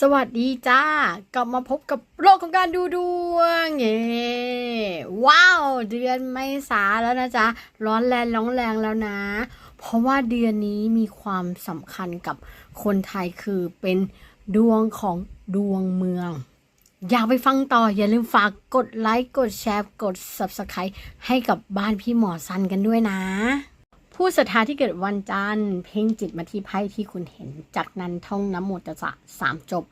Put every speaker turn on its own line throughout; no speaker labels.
สวัสดีจ้ากลับมาพบกับโลกของการดูดวงเย้ว้าว เดือนไม่ษาแล้วนะจ๊ะ ร้อนแรงร้อนแรงแล้วนะ เพราะว่าเดือนนี้มีความสำคัญกับคนไทยคือเป็นดวงของดวงเมือง อยากไปฟังต่อ อย่าลืมฝากกดไลค์ กดแชร์ กด Subscribe ให้กับบ้านพี่หมอซันกันด้วยนะ ผู้ศรัทธาที่เกิดวันจันทร์ เพ่งจิตมาที่ไพ่ที่คุณเห็น จากนั้นท่องน้ำมตัสสะสามจบ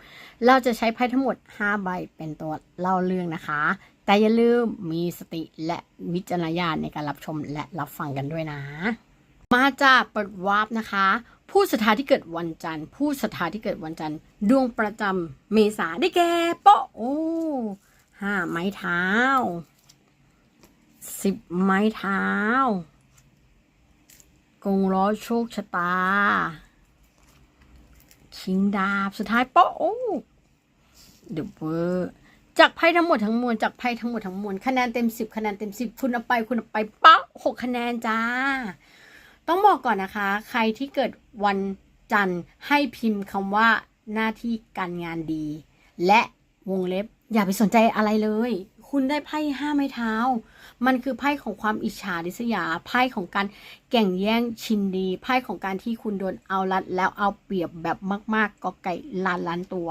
เราจะใช้ไพ่ทั้งหมด 5 ใบเป็นตัวเล่าเรื่องนะคะ แต่อย่าลืมมีสติและวิจารณญาณในการรับชมและรับฟังกันด้วยนะ มาจากปดวาร์ปนะคะ ผู้ศรัทธาที่เกิดวันจันทร์ ผู้ศรัทธาที่เกิดวันจันทร์ ดวงประจำเมษาได้แก่โปะโอ้ห้าไม้เท้าสิบไม้เท้า กงล้อโชคชะตาชิงดาบ สุดท้ายโป๊ะโอ้เดอะเวอร์จากไพ่ทั้งหมดทั้งมวลจากไพ่ทั้งหมดทั้งมวลคะแนนเต็มสิบคะแนนเต็มสิบคุณเอาไปคุณเอาไปเป๊ะหกคะแนนจ้า ต้องบอกก่อนนะคะ ใครที่เกิดวันจันทร์ให้พิมพ์คำว่าหน้าที่การงานดี และวงเล็บอย่าไปสนใจอะไรเลย คุณได้ไพ่ห้าไม้เท้า มันคือไพ่ของความอิจฉาริษยา ไพ่ของการแก่งแย่งชินดี ไพ่ของการที่คุณโดนเอารัดแล้วเอาเปรียบแบบมาก ๆก็ไก่ล้านล้านตัว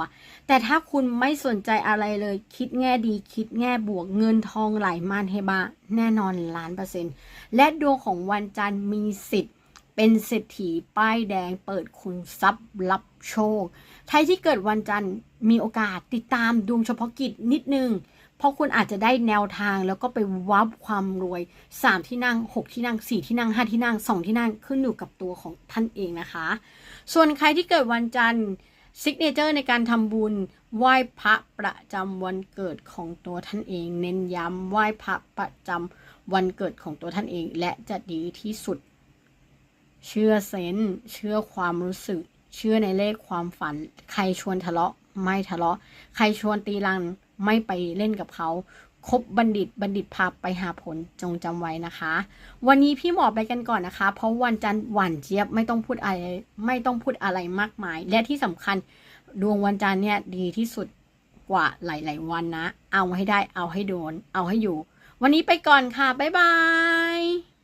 แต่ถ้าคุณไม่สนใจอะไรเลย คิดแง่ดี คิดแง่บวก เงินทองไหลมาเทบาแน่นอนล้านเปอร์เซ็นต์ และดวงของวันจันทร์มีสิทธิ์เป็นเศรษฐีป้ายแดงเปิดคุณทรัพย์รับโชค ใครที่เกิดวันจันทร์มีโอกาสติดตามดวงเฉพาะกิจนิดนึง เพราะคุณอาจจะได้แนวทางแล้วก็ไปวับความรวย 3 ที่นั่ง 6 ที่นั่ง 4 ที่นั่ง 5 ที่นั่ง 2 ที่นั่งขึ้นอยู่กับตัวของท่านเองนะคะ ส่วนใครที่เกิดวันจันทร์ซิกเนเจอร์ในการทำบุญไหว้พระประจำวันเกิดของตัวท่านเอง เน้นย้ำไหว้พระประจำวันเกิดของตัวท่านเอง และจะดีที่สุด เชื่อเซนเชื่อความรู้สึก เชื่อในเลขความฝัน ใครชวนทะเลาะไม่ทะเลาะ ใครชวนตีรัง ไม่ไปเล่นกับเขาคบบัณฑิตบัณฑิตพาไปหาผลจงจำไว้นะคะ วันนี้พี่หมอไปกันก่อนนะคะ เพราะวันจันทร์หวานเจี๊ยบไม่ต้องพูดอะไรไม่ต้องพูดอะไรมากมาย และที่สำคัญดวงวันจันทร์เนี่ยดีที่สุดกว่าหลาย ๆ วันนะ เอาให้ได้เอาให้โดน เอาให้อยู่ วันนี้ไปก่อนค่ะ บ๊ายบาย